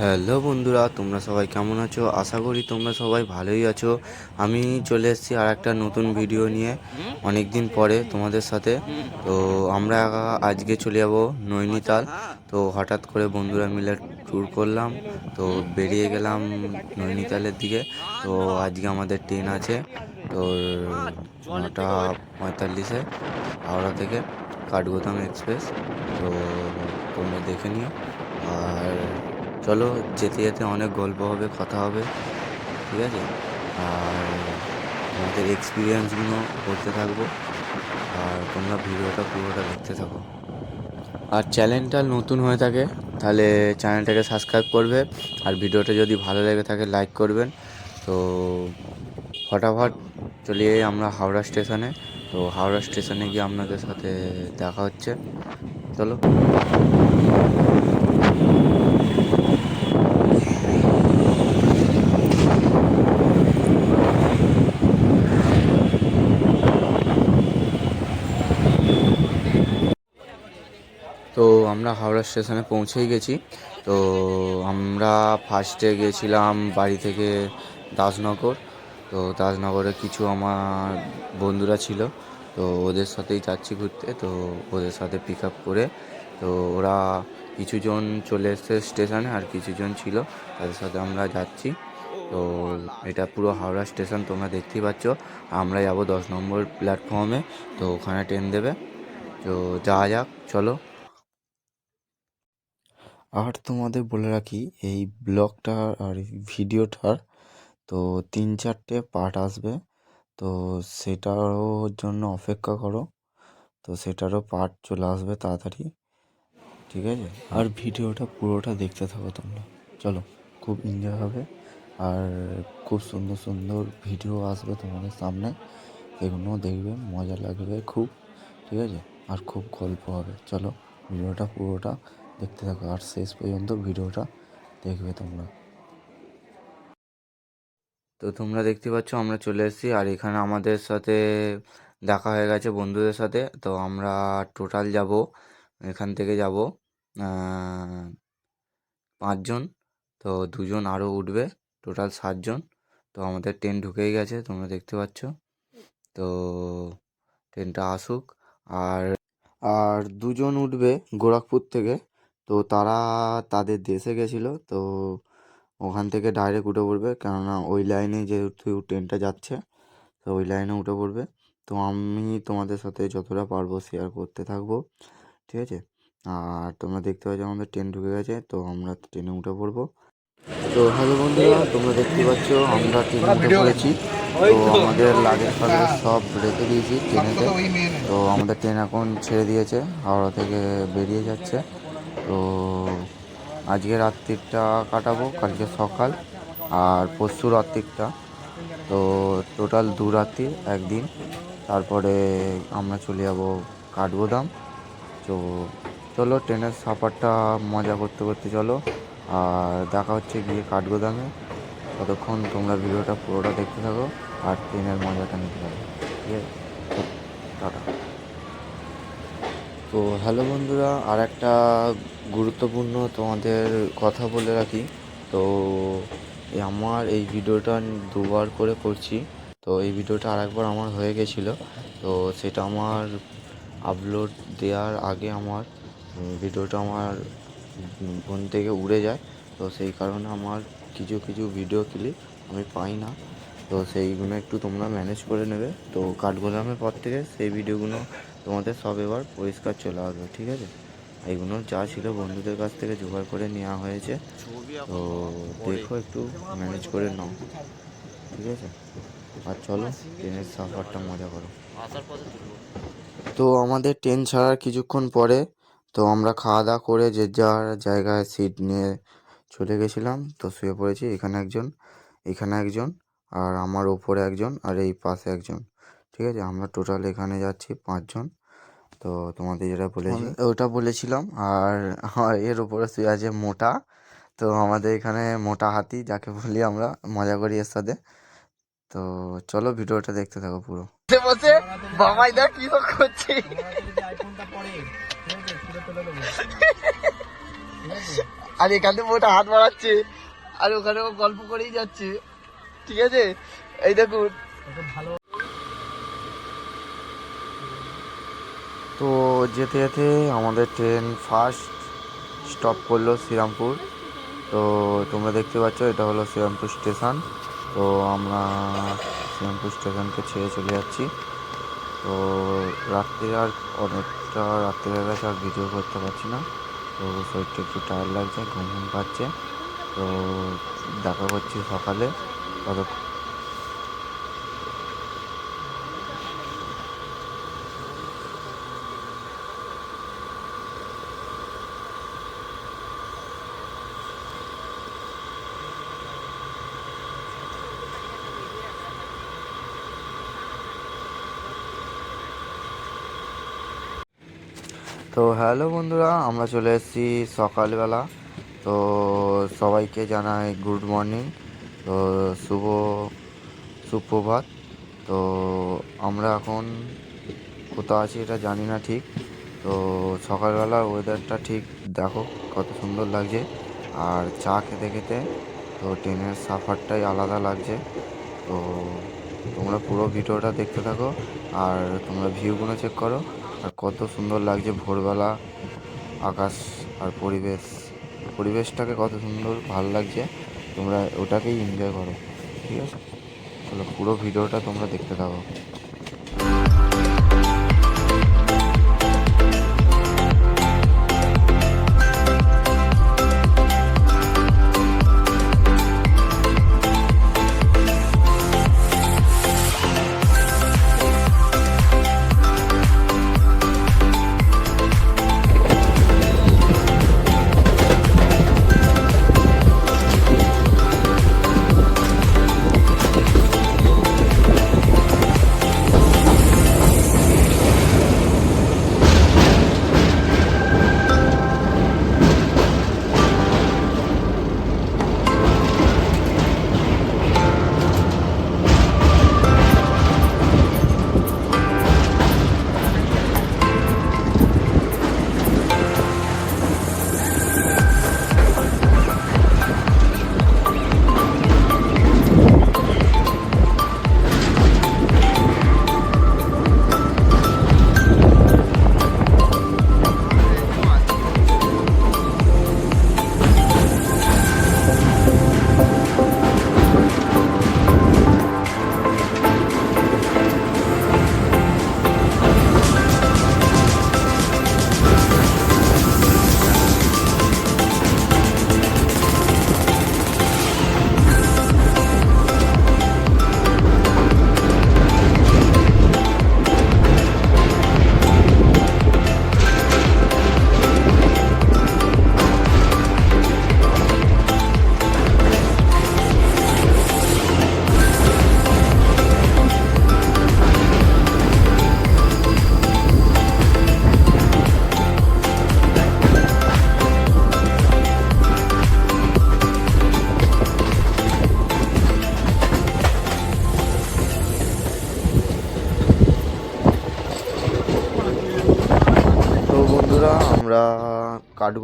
Hello বন্ধুরা, তোমরা সবাই কেমন আছো? আশা করি তোমরা সবাই ভালোই আছো। আমি চলে এসেছি আর একটা নতুন ভিডিও নিয়ে অনেক দিন পরে তোমাদের সাথে। তো আমরা আজকে চলে যাব নৈনিতাল। তো হঠাৎ করে বন্ধুরা মিলে ট্যুর করলাম। তো বেরিয়ে গেলাম নৈনিতালের দিকে। তো আজকে আমাদের ট্রেন আছে তো নটা পঁয়তাল্লিশে হাওড়া থেকে কাঠগোদাম এক্সপ্রেস তো তোমরা দেখে নিও। আর চলো, যেতে যেতে অনেক গল্প হবে, কথা হবে, ঠিক আছে? আর আমাদের এক্সপিরিয়েন্সগুলো করতে থাকব, আর তোমরা ভিডিওটা পুরোটা দেখতে থাকো। আর চ্যানেলটা নতুন হয়ে থাকে, তাহলে চ্যানেলটাকে সাবস্ক্রাইব করবে, আর ভিডিওটা যদি ভালো লেগে থাকে লাইক করবেন। তো ফটাফট চলে যাই আমরা হাওড়া স্টেশনে। তো হাওড়া স্টেশনে গিয়ে আপনাদের সাথে দেখা হচ্ছে। চলো। তো আমরা হাওড়া স্টেশনে পৌঁছেই গেছি। তো আমরা ফার্স্টে গেছিলাম বাড়ি থেকে দাসনগর। তো দাসনগরে কিছু আমার বন্ধুরা ছিল। তো ওদের সাথেই যাচ্ছি ঘুরতে। তো ওদের সাথে পিক আপ করে তো ওরা কিছুজন চলে এসছে স্টেশনে আর কিছুজন ছিল। তাদের সাথে আমরা যাচ্ছি। তো এটা পুরো হাওড়া স্টেশন তোমরা দেখতেই পাচ্ছ। আমরা যাব দশ নম্বর প্ল্যাটফর্মে তো ওখানে ট্রেন দেবে। তো যাওয়া যাক, চলো। আর তোমাদের বলে রাখি, এই ব্লগটার আর ভিডিওটার তো তিন চারটে পার্ট আসবে। তো সেটারও জন্য অপেক্ষা করো। তো সেটারও পার্ট চলে আসবে তাড়াতাড়ি। ঠিক আছে? আর ভিডিওটা পুরোটা দেখতে থাকো তোমরা। চলো, খুব এনজয় হবে। আর খুব সুন্দর সুন্দর ভিডিও আসবে তোমাদের সামনে। এগুলো দেখবে, মজা লাগবে খুব। ঠিক আছে? আর খুব গল্প হবে। চলো, ভিডিওটা পুরোটা দেখতে থাকো আর শেষ পর্যন্ত ভিডিওটা দেখবে তোমরা। তো তোমরা দেখতে পাচ্ছ, আমরা চলে এসেছি আর এখানে আমাদের সাথে দেখা হয়ে গেছে বন্ধুদের সাথে। তো আমরা টোটাল যাব, এখান থেকে যাব পাঁচজন। তো দুজন আরও উঠবে, টোটাল সাতজন। তো আমাদের ট্রেন ঢুকেই গেছে, তোমরা দেখতে পাচ্ছ। তো ট্রেনটা আসুক। আর আর দুজন উঠবে গোরখপুর থেকে। তো তারা তাদের দেশে গেছিল, তো ওখান থেকে ডাইরেক্ট উঠে পড়বে। কেননা ওই লাইনে যেহেতু ট্রেনটা যাচ্ছে, তো ওই লাইনে উঠে পড়বে। তো আমি তোমাদের সাথে যতটা পারব শেয়ার করতে থাকব, ঠিক আছে? আর তোমরা দেখতে পাচ্ছ আমাদের ট্রেন ঢুকে গেছে, তো আমরা ট্রেনে উঠে পড়ব। তো হ্যালো বন্ধুরা, তোমরা দেখতে পাচ্ছ আমরা ট্রেনে উঠে পড়েছি। তো আমাদের লাগেজ ফাগেজ সব রেখে দিয়েছি ট্রেনেতে। তো আমাদের ট্রেন এখন ছেড়ে দিয়েছে হাওড়া থেকে বেরিয়ে যাচ্ছে। তো আজকে রাত্রিটা কাটাবো কালকে সকাল আর পরশু রাত্রিটা। তো টোটাল দু রাত্রি একদিন। তারপরে আমরা চলে যাব কাঠগোদাম। তো চলো ট্রেনের সাফারটা মজা করতে করতে চলো আর দেখা হচ্ছে গিয়ে কাঠগোদামে। ততক্ষণ তোমরা ভিডিওটা পুরোটা দেখতে থাকো আর ট্রেনের মজাটা নিতে থাকো, ঠিক আছে? টাটা। তো হ্যালো বন্ধুরা, আর একটা গুরুত্বপূর্ণ তোমাদের কথা বলে রাখি। তো আমার এই ভিডিওটা দুবার করে করছি। তো এই ভিডিওটা আরেকবার আমার হয়ে গেছিল। তো সেটা আমার আপলোড দেওয়ার আগে আমার ভিডিওটা আমার ফোন থেকে উড়ে যায়। তো সেই কারণে আমার কিছু কিছু ভিডিও ক্লিপ আমি পাই না। তো সেইগুলো একটু তোমরা ম্যানেজ করে নেবে। তো কাঠগোদামের পর থেকে সেই ভিডিওগুলো তোমাদের সব এবার পরিষ্কার চলে আসবে, ঠিক আছে? এইগুলো যা ছিল বন্ধুদের কাছ থেকে জোগাড় করে নেওয়া হয়েছে। তো দেখো একটু ম্যানেজ করে নাও, ঠিক আছে? আর চলো, ট্রেনের সাফারটা মজা করো। তো আমাদের ট্রেন ছাড়ার কিছুক্ষণ পরে, তো আমরা খাওয়া দাওয়া করে যে যার জায়গায় সিট নিয়ে চলে গেছিলাম তো শুয়ে পড়েছি এখানে একজন এখানে একজন আর আমার ওপরে একজন আর এই পাশে একজন। ঠিক আছে আমরা টোটাল এখানে যাচ্ছি পাঁচজন। তো তোমাদের যেটা বলেছি ওটা বলেছিলাম আর আমার এর ওপরে শুয়ে আছে মোটা। তো আমাদের এখানে মোটা হাতি যাকে বলি আমরা মজা করি এর সাথে। তো চলো ভিডিওটা দেখতে থাকো পুরো। বসে বাবাই দা কি করছে আর এখানে বউটা হাত বাড়াচ্ছে, আর ওখানে ও গল্প করেই যাচ্ছে। ঠিক আছে? এই দেখুন। ভালো তো যেতে যেতে আমাদের ট্রেন ফার্স্ট স্টপ করল শ্রীরামপুর। তো তোমরা দেখতে পাচ্ছ, এটা হলো শ্রীরামপুর স্টেশন। তো আমরা শ্রীরামপুর স্টেশনকে ছেড়ে চলে যাচ্ছি। তো রাত্রে আর অনেকটা রাত্রে গেছে আর ভিডিও করতে পারছি না। তো শরীরটা একটু টায়ার্ড লাগছে ঘুম ঘুম পাচ্ছে। তো দেখা করছি সকালে। তত তো হ্যালো বন্ধুরা, আমরা চলে এসেছি সকালবেলা। তো সবাইকে জানাই গুড মর্নিং তো শুভ, সুপ্রভাত। তো আমরা এখন কোথাও আছি এটা জানি না ঠিক। তো সকালবেলার ওয়েদারটা ঠিক দেখো কত সুন্দর লাগছে। আর চা খেতে খেতে তো ট্রেনের সাফারটাই আলাদা লাগছে। তো তোমরা পুরো ভিডিওটা দেখতে থাকো। আর তোমরা ভিউগুলো চেক করো। আর কত সুন্দর লাগছে ভোরবেলা আকাশ আর পরিবেশ। পরিবেশটাকে কত সুন্দর, ভালো লাগছে। তোমরা ওটাকেই এনজয় করো, ঠিক আছে? তাহলে পুরো ভিডিওটা তোমরা দেখতে থাকো।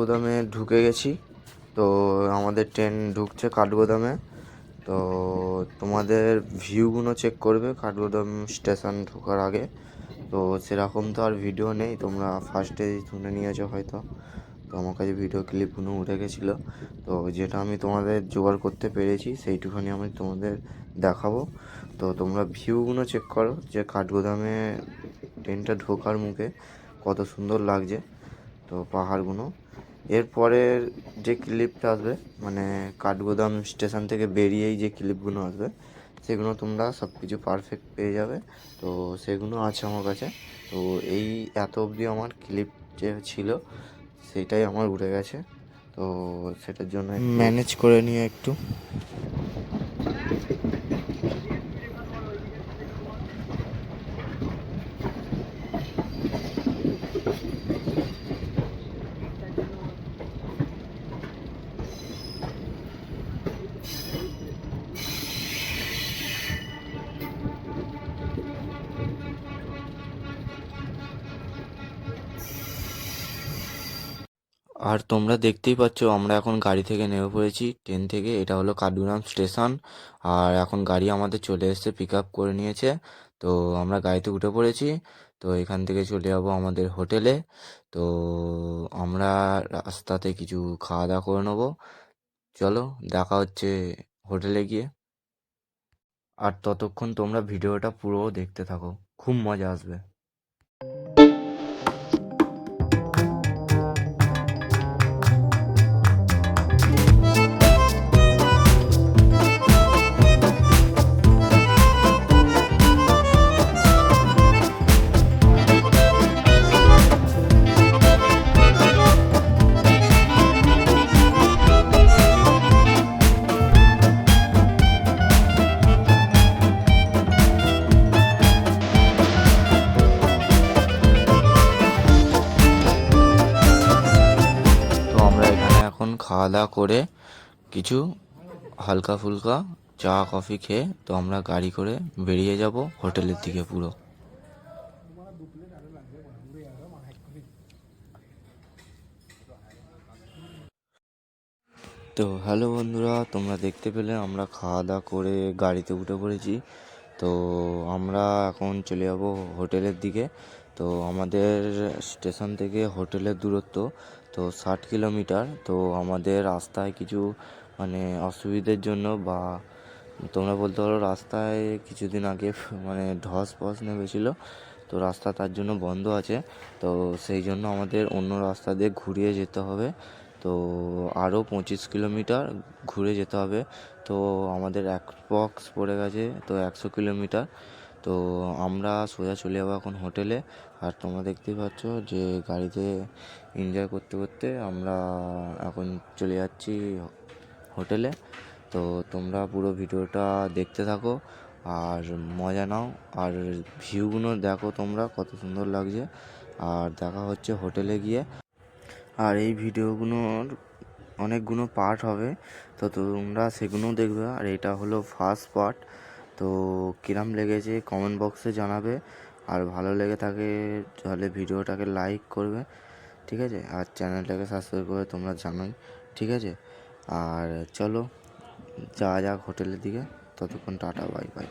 কাঠগোদামে ঢুকে গেছি। তো আমাদের ট্রেন ঢুকছে কাঠগোদামে। তো তোমাদের ভিউগুলো চেক করবে, কাঠগোদাম স্টেশন ঢোকার আগে। তো সেরকম তো আর ভিডিও নেই, তোমরা ফার্স্টে শুনে নিয়েছো হয়তো। তো আমার কাছে ভিডিও ক্লিপগুলো উঠে গেছিল। তো যেটা আমি তোমাদের জোগাড় করতে পেরেছি, সেইটুখানি আমি তোমাদের দেখাবো। তো তোমরা ভিউগুলো চেক করো, যে কাঠগোদামে ট্রেনটা ঢোকার মুখে কত সুন্দর লাগছে। তো পাহাড়গুলো। এরপরের যে ক্লিপটা আসবে মানে কাঠগোদাম স্টেশন থেকে বেরিয়েই যে ক্লিপগুলো আসবে, সেগুলো তোমরা সব কিছু পারফেক্ট পেয়ে যাবে। তো সেগুলো আছে আমার কাছে। তো এই এত অবধি আমার ক্লিপ যে ছিল, সেটাই আমার উড়ে গেছে। তো সেটার জন্য ম্যানেজ করে নিয়ে একটু। আর তোমরা দেখতেই পাচ্ছ, আমরা এখন গাড়ি থেকে নেমে পড়েছি। ট্রেন থেকে, এটা হলো কাডুরাম স্টেশন। আর এখন গাড়ি আমাদের চলে এসছে পিক আপ করে নিয়েছে। তো আমরা গাড়িতে উঠে পড়েছি। তো এখান থেকে চলে যাব আমাদের হোটেলে। তো আমরা রাস্তাতে কিছু খাওয়া দাওয়া করে নেব। চলো, দেখা হচ্ছে হোটেলে গিয়ে। আর ততক্ষণ তোমরা ভিডিওটা পুরো দেখতে থাকো। খুব মজা আসবে। দাওয়া করে কিছু হালকা ফুলকা চা, কফি খেয়ে তো আমরা গাড়ি করে বেরিয়ে যাব হোটেলের দিকে পুরো। তো হ্যালো বন্ধুরা, তোমরা দেখতে পেলে আমরা খাওয়া দাওয়া করে গাড়িতে উঠে পড়েছি। তো আমরা এখন চলে যাব হোটেলের দিকে। তো আমাদের স্টেশন থেকে হোটেলের দূরত্ব তো ষাট কিলোমিটার। তো আমাদের রাস্তায় কিছু মানে অসুবিধের জন্য বা তোমরা বলতে পারো রাস্তায় কিছুদিন আগে মানে ধস ফস নেমেছিল। তো রাস্তা তার জন্য বন্ধ আছে। তো সেই জন্য আমাদের অন্য রাস্তা দিয়ে ঘুরিয়ে যেতে হবে। তো আরও পঁচিশ কিলোমিটার ঘুরে যেতে হবে। তো আমাদের এক অ্যাপ্রক্স পড়ে গেছে, তো একশো কিলোমিটার। তো আমরা সোজা চলে যাব এখন হোটেলে। আর তোমরা দেখতেই পাচ্ছ যে গাড়িতে এনজয় করতে করতে আমরা এখন চলে যাচ্ছি হোটেলে। তো তোমরা পুরো ভিডিওটা দেখতে থাকো আর মজা নাও। আর ভিউগুলো দেখো তোমরা কত সুন্দর লাগছে। আর দেখা হচ্ছে হোটেলে গিয়ে। আর এই ভিডিওগুলোর অনেকগুলো পার্ট হবে। তো তোমরা সেগুলোও দেখবে। আর এটা হলো ফার্স্ট পার্ট তো কিরাম লেগেছে কমেন্ট বক্সে জানাবে। আর ভালো লেগে থাকে তাহলে ভিডিওটাকে লাইক করবে, ঠিক আছে? আর চ্যানেলটাকে সাবস্ক্রাইব করে তোমরা জানাই, ঠিক আছে? আর চলো, যা যাক হোটেলের দিকে, ততক্ষণ টাটা বাই বাই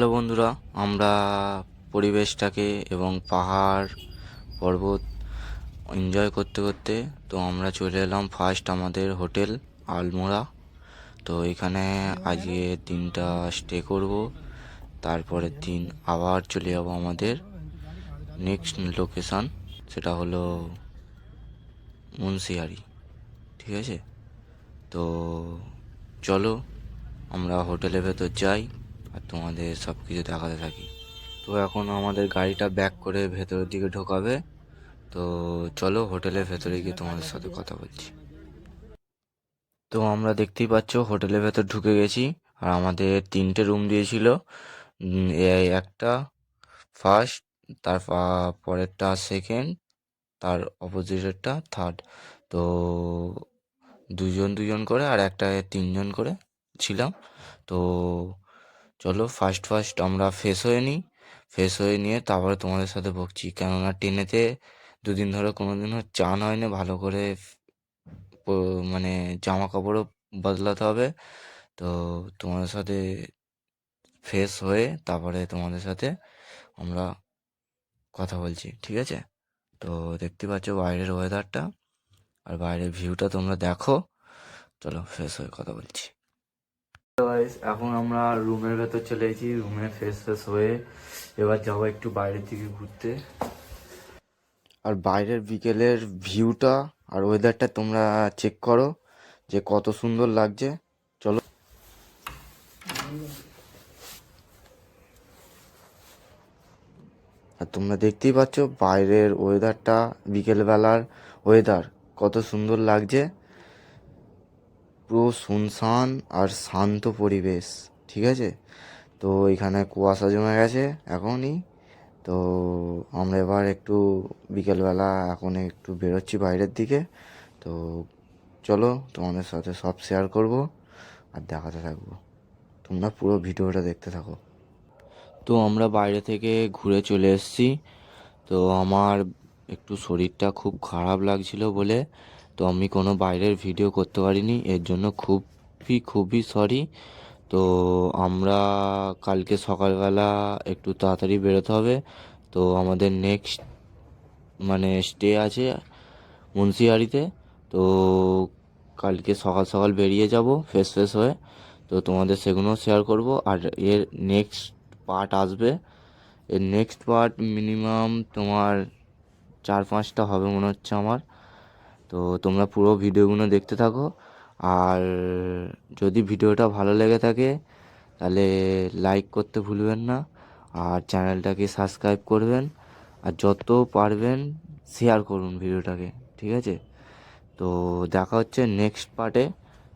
হ্যালো বন্ধুরা, আমরা পরিবেশটাকে এবং পাহাড় পর্বত এনজয় করতে করতে তো আমরা চলে এলাম ফার্স্ট আমাদের হোটেল আলমোড়া। তো এখানে আজকে দিনটা স্টে করব, তারপরের দিন আবার চলে যাব আমাদের নেক্সট লোকেশান সেটা হলো মুন্সিয়ারি, ঠিক আছে? তো চলো, আমরা হোটেলের ভেতর যাই। আর তোমাদের সব কিছু দেখাতে থাকি। তো এখন আমাদের গাড়িটা ব্যাক করে ভেতরের দিকে ঢোকাবে। তো চলো হোটেলের ভেতরে গিয়ে তোমাদের সাথে কথা বলছি। তো আমরা দেখতেই পাচ্ছ হোটেলের ভেতর ঢুকে গেছি। আর আমাদের তিনটে রুম দিয়েছিল। একটা ফার্স্ট তার পরেরটা সেকেন্ড তার অপোজিটেরটা থার্ড তো দুজন দুজন করে আর একটা তিনজন করে ছিলাম। তো চলো ফার্স্ট ফার্স্ট আমরা ফ্রেশ হয়ে নিই। ফ্রেশ হয়ে নিয়ে তারপরে তোমাদের সাথে বকছি। কেননা ট্রেনেতে দুদিন ধরে কোনো দিনও চান হয়নি, ভালো করে মানে জামা কাপড়ও বদলাতে হবে। তো তোমাদের সাথে ফ্রেশ হয়ে তারপরে তোমাদের সাথে আমরা কথা বলছি, ঠিক আছে? তো দেখতে পাচ্ছ বাইরের ওয়েদারটা আর বাইরের ভিউটা তোমরা দেখো। চলো ফ্রেশ হয়ে কথা বলছি। এখন আমরা রুমের ভেতর চলে এসেছি রুমে ফ্রেশ ফ্রেশ হয়ে এবার যাব একটু বাইরের দিকে ঘুরতে। আর বাইরের বিকেলের ভিউটা আর ওয়েদারটা তোমরা চেক করো যে কত সুন্দর লাগছে। চলো। আর তোমরা দেখতেই পাচ্ছ বাইরের ওয়েদারটা বিকেলবেলার ওয়েদার কত সুন্দর লাগছে। পুরো শুনশান আর শান্ত পরিবেশ, ঠিক আছে? তো এখানে কুয়াশা জমে গেছে এখনই। তো আমরা এবার একটু বিকেলবেলা এখন একটু বেরোচ্ছি বাইরের দিকে। তো চলো তোমাদের সাথে সব শেয়ার করব আর দেখাতে থাকব। তোমরা পুরো ভিডিওটা দেখতে থাকো। তো আমরা বাইরে থেকে ঘুরে চলে এসেছি। তো আমার একটু শরীরটা খুব খারাপ লাগছিল বলে তো আমি কোনো বাইরের ভিডিও করতে পারিনি, এর জন্য খুবই খুবই সরি তো আমরা কালকে সকালবেলা একটু তাড়াতাড়ি বেরোতে হবে। তো আমাদের নেক্সট মানে স্টে আছে মুন্সিয়ারিতে তো কালকে সকাল সকাল বেরিয়ে যাব ফ্রেশ ফ্রেশ হয়ে। তো তোমাদের সেগুলো শেয়ার করব। আর এর নেক্সট পার্ট আসবে। এর নেক্সট পার্ট মিনিমাম তোমার চার পাঁচটা হবে মনে হচ্ছে আমার। তো তোমরা পুরো ভিডিওগুলো দেখতে থাকো। আর যদি ভিডিওটা ভালো লেগে থাকে, তাহলে লাইক করতে ভুলবেন না। আর চ্যানেলটাকে সাবস্ক্রাইব করবেন। আর যত পারবেন শেয়ার করুন ভিডিওটাকে, ঠিক আছে? তো দেখা হচ্ছে নেক্সট পার্টে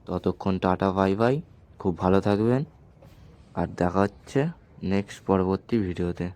ততক্ষণ টাটা বাই বাই খুব ভালো থাকবেন। আর দেখা হচ্ছে নেক্সট পরবর্তী ভিডিওতে।